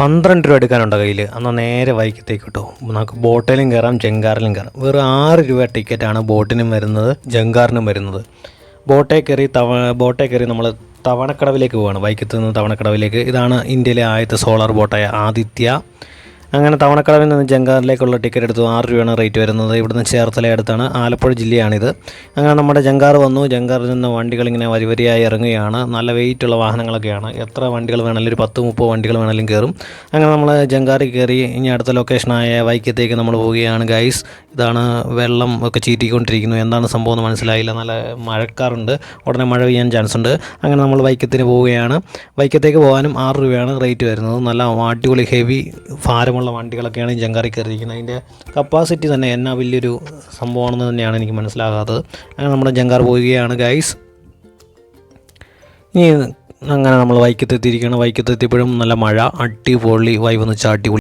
പന്ത്രണ്ട് രൂപ എടുക്കാനുണ്ടോ കയ്യിൽ എന്നാൽ നേരെ വൈക്കത്തേക്ക് കിട്ടും. നമുക്ക് ബോട്ടിലും കയറാം ജങ്കാറിലും കയറാം. വെറും ആറ് രൂപ ടിക്കറ്റാണ് ബോട്ടിനും വരുന്നത് ജങ്കാറിനും വരുന്നത്. ബോട്ടേ കയറി തവ ബോട്ടേ കയറി നമ്മൾ തവണക്കടവിലേക്ക് പോവാണ്. വൈക്കത്ത് നിന്ന് തവണക്കടവിലേക്ക്. ഇതാണ് ഇന്ത്യയിലെ ആദ്യത്തെ സോളാർ ബോട്ടായ ആദിത്യ. അങ്ങനെ തവണക്കടവിൽ നിന്ന് ജങ്കാറിലേക്കുള്ള ടിക്കറ്റ് എടുത്തു ആറ് രൂപയാണ് റേറ്റ് വരുന്നത്. ഇവിടുന്ന് ചേർത്തല അടുത്താണ് ആലപ്പുഴ ജില്ലയാണിത്. അങ്ങനെ നമ്മുടെ ജങ്കാർ വന്നു. ജങ്കാറിൽ നിന്ന് വണ്ടികൾ ഇങ്ങനെ വരി വരിയായി ഇറങ്ങുകയാണ്. നല്ല വെയിറ്റുള്ള വാഹനങ്ങളൊക്കെയാണ്. എത്ര വണ്ടികൾ വേണമെങ്കിലും ഒരു പത്ത് മുപ്പത് വണ്ടികൾ വേണമെങ്കിലും കയറും അങ്ങനെ നമ്മൾ ജങ്കാറിൽ കയറി ഇനി അടുത്ത ലൊക്കേഷനായ വൈക്കത്തേക്ക് നമ്മൾ പോവുകയാണ് ഗൈസ് ഇതാണ് വെള്ളം ഒക്കെ ചീറ്റിക്കൊണ്ടിരിക്കുന്നു. എന്താണ് സംഭവം എന്ന് മനസ്സിലായില്ല. നല്ല മഴക്കാറുണ്ട്. ഉടനെ മഴ പെയ്യാൻ ചാൻസ് ഉണ്ട്. അങ്ങനെ നമ്മൾ വൈക്കത്തിന് പോവുകയാണ്. വൈക്കത്തേക്ക് പോകാനും ആറ് രൂപയാണ് റേറ്റ് വരുന്നത്. നല്ല അടിപൊളി ഹെവി ഭാരമുള്ള വണ്ടികളൊക്കെയാണ് ഈ ജങ്കാറി കയറിയിരിക്കുന്നത്. അതിന്റെ കപ്പാസിറ്റി തന്നെ എന്നാ വലിയൊരു സംഭവമാണെന്ന് തന്നെയാണ് എനിക്ക് മനസ്സിലാകാത്തത്. അങ്ങനെ നമ്മുടെ ജങ്കാർ പോവുകയാണ് ഗൈസ് ഇനി അങ്ങനെ നമ്മൾ വൈക്കത്തെത്തിയിരിക്കുകയാണ്. വൈക്കത്തെത്തിയപ്പോഴും നല്ല മഴ അടിപൊളി വൈബ് എന്ന് വെച്ചാൽ